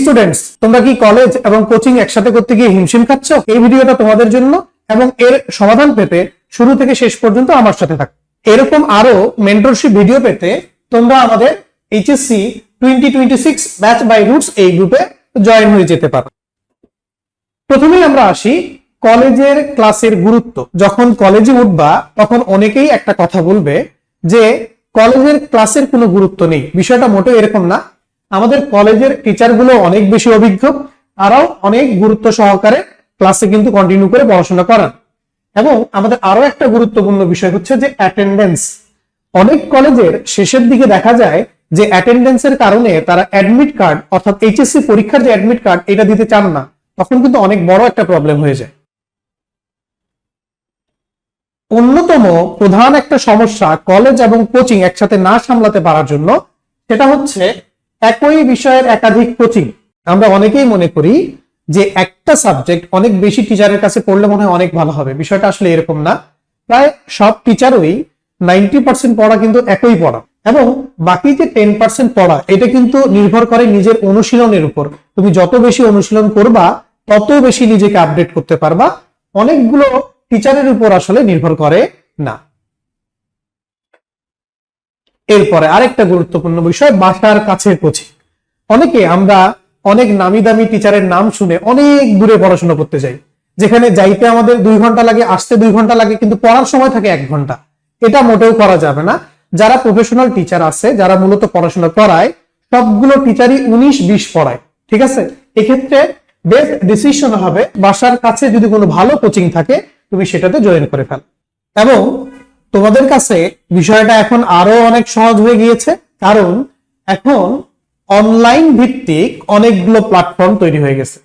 Students তোমরা কি college এবং কোচিং একসাথে করতে গিয়ে হিমশিম খাচ্ছ? এই ভিডিওটা তোমাদের জন্য এবং এর সমাধান পেতে শুরু থেকে শেষ পর্যন্ত আমার সাথে থাকো। এরকম আরও মেন্টরশিপ ভিডিও পেতে তোমরা আমাদের HSC twenty twenty six batch by Roots এই গ্রুপে জয়েন হয়ে যেতে পারো। প্রথমেই আমরা আসি কলেজের ক্লাসের গুরুত্ব। যখন কলেজে উঠবা, তখন অনেকেই একটা কথা বলবে যে, কলেজের ক্লাসের কোনো গুরুত্ব নেই। বিষয়টা মোটেও এরকম না। আমাদের কলেজের টিচারগুলো অনেক বেশি অভিজ্ঞ, তারাও অনেক গুরুত্ব সহকারে ক্লাসে কিন্তু কন্টিনিউ করে পড়াশোনা করান। এবং আমাদের আরও একটা গুরুত্বপূর্ণ বিষয় হচ্ছে যে অ্যাটেন্ডেন্স অনেক কলেজের শেষের দিকে দেখা যায় যে অ্যাটেন্ডেন্সের কারণে তারা অ্যাডমিট কার্ড অর্থাৎ এইচএসসি পরীক্ষার যে অ্যাডমিট কার্ড এটা দিতে চান না। তখন কিন্তু অনেক বড় একটা প্রবলেম হয়ে যায়। অন্যতম প্রধান একটা সমস্যা কলেজ এবং কোচিং একসাথে না সামলাতে পারার জন্য, সেটা হচ্ছে একই বিষয়ের একাধিক কোচিং। আমরা অনেকেই মনে করি যে একটা সাবজেক্ট অনেক বেশি টিচারের কাছে পড়লে মনে হয় অনেক ভালো হবে। বিষয়টা আসলে এরকম না। প্রায় সব টিচারই নাইনটি পার্সেন্ট পড়া কিন্তু একই পড়া। এবং বাকি যে টেন পার্সেন্ট পড়া, এটা কিন্তু নির্ভর করে নিজের অনুশীলনের উপর। তুমি যত বেশি অনুশীলন করবা, তত বেশি নিজেকে আপডেট করতে পারবা। অনেকগুলো টিচারের উপর আসলে নির্ভর করে না। এরপরে আরেকটা গুরুত্বপূর্ণ বিষয়, বাসার কাছে কোচিং। অনেকে আমরা অনেক নামি দামি টিচারের নাম শুনে অনেক দূরে পড়াশোনা করতে যাই যেখানে যাইতে আমাদের দুই ঘণ্টা লাগে, আসতে দুই ঘণ্টা লাগে, কিন্তু পড়ার সময় থাকে এক ঘণ্টা। এটা মোটেও করা যাবে না। যারা প্রফেশনাল টিচার আছে, যারা মূলত পড়াশোনা করায়, সবগুলো টিচারই উনিশ বিশ পড়ায়, ঠিক আছে? এক্ষেত্রে বেস্ট ডিসিশন হবে, বাসার কাছে যদি কোনো ভালো কোচিং থাকে, তুমি সেটাতে জয়েন করে ফেল। এবং তোমাদের কাছে বিষয়টা এখন আরও অনেক সহজ হয়ে গিয়েছে, কারণ এখন অনলাইন ভিত্তিক অনেকগুলো প্ল্যাটফর্ম তৈরি হয়ে গেছে।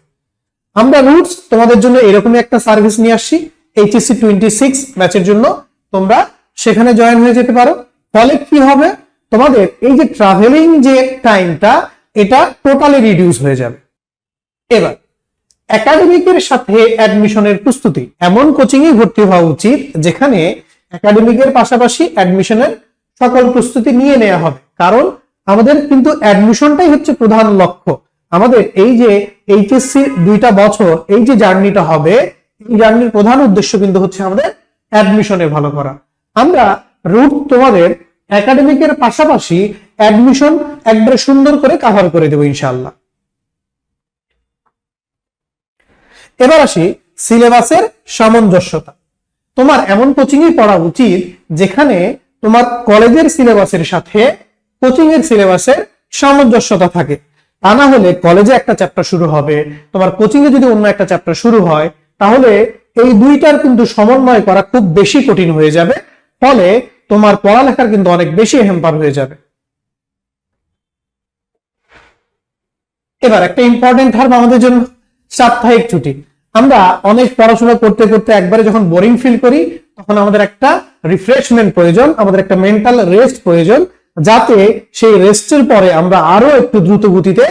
আমরা রুটস তোমাদের জন্য এরকমই একটা সার্ভিস নিয়ে আসছি এইচএসসি টোয়েন্টি সিক্স ম্যাচের জন্য। তোমরা সেখানে জয়েন হয়ে যেতে পারো। ফলে কি হবে? তোমাদের এই যে ট্রাভেলিং যে টাইমটা এটা টোটালি রিডিউস হয়ে যাবে। এবার একাডেমিকের সাথে অ্যাডমিশনের প্রস্তুতি। এমন কোচিং এ ভর্তি হওয়া উচিত যেখানে একাডেমিকের পাশাপাশি অ্যাডমিশনের সকল প্রস্তুতি নিয়ে নেওয়া হবে। কারণ আমাদের কিন্তু অ্যাডমিশনটাই হচ্ছে প্রধান লক্ষ্য। আমাদের এই যে এইচএসসি দুইটা বছর, এই যে জার্নিটা হবে, এই জার্নির প্রধান উদ্দেশ্য কিন্তু হচ্ছে আমাদের অ্যাডমিশনে ভালো করা। আমরা রুট তোমাদের একাডেমিকের পাশাপাশি অ্যাডমিশন একবারে সুন্দর করে কাভার করে দেবো ইনশাআল্লাহ। এবার আসি সিলেবাসের সামঞ্জস্যতা। তোমার এমন কোচিং এ পড়া উচিত যেখানে তোমার কলেজের সিলেবাসের সাথে কোচিং এর সিলেবাসের সামঞ্জস্যতা থাকে। তা না হলে কলেজে একটা চ্যাপ্টার শুরু হবে, তোমার কোচিং এ যদি অন্য একটা চ্যাপ্টার শুরু হয়, তাহলে এই দুইটার কিন্তু সমন্বয় করা খুব বেশি কঠিন হয়ে যাবে, ফলে তোমার পড়ালেখার কিন্তু অনেক বেশি হেম্পার হয়ে যাবে। এবার একটা ইম্পর্টেন্ট ধার্ম আমাদের জন্য, সাপ্তাহিক ছুটি। আমরা অনেক পড়াশোনা করতে করতে একবারে যখন বোরিং ফিল করি, তখন আমাদের একটা রিফ্রেশমেন্ট প্রয়োজন, আমাদের একটা মেন্টাল রেস্ট প্রয়োজন, যাতে সেই রেস্টের পরে আমরা আরও একটু দ্রুত গতিতে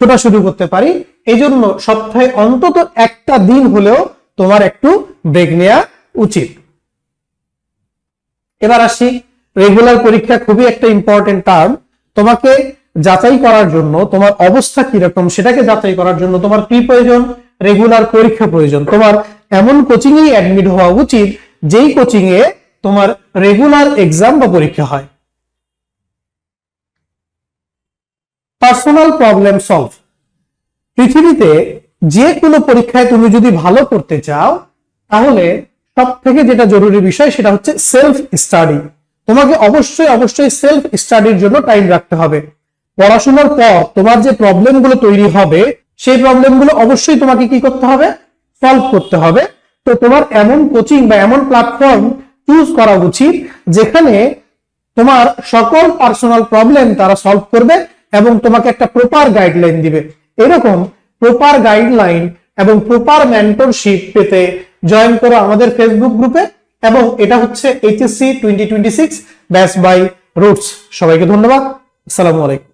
ছোটা শুরু করতে পারি। এই জন্য সপ্তাহে অন্তত একটা দিন হলেও তোমার একটু ব্রেক নেওয়া উচিত। এবার আসি রেগুলার পরীক্ষা খুবই একটা ইম্পর্টেন্ট টার্ম তোমাকে যাচাই করার জন্য, তোমার অবস্থা কীরকম, সেটাকে যাচাই করার জন্য তোমার কি প্রয়োজন? রেগুলার পরীক্ষা প্রয়োজন। তোমার এমন কোচিং এ অ্যাডমিট হওয়া উচিত, যেই কোচিং এ তোমার রেগুলার এক্সাম বা পরীক্ষা হয়। পার্সোনাল প্রবলেম সলভ পৃথিবীতে যে কোনো পরীক্ষায় তুমি যদি ভালো করতে চাও, তাহলে সব থেকে যেটা জরুরি বিষয় সেটা হচ্ছে সেলফ স্টাডি তোমাকে অবশ্যই অবশ্যই সেলফ স্টাডির জন্য টাইম রাখতে হবে। পড়াশোনার পর তোমার যে প্রবলেমগুলো তৈরি হবে সেই প্রবলেমগুলো অবশ্যই তোমাকে কি করতে হবে? সলভ করতে হবে। তো তোমার এমন কোচিং বা এমন প্ল্যাটফর্ম চুজ করা উচিত যেখানে তোমার সকল পার্সোনাল প্রবলেম তারা সলভ করবে এবং তোমাকে একটা প্রপার গাইডলাইন দিবে। এরকম প্রপার গাইডলাইন এবং প্রপার মেন্টরশিপ পেতে জয়েন করো আমাদের ফেসবুক গ্রুপে এবং এটা হচ্ছে HSC twenty twenty six batch by Roots সবাইকে ধন্যবাদ। আসসালামু আলাইকুম।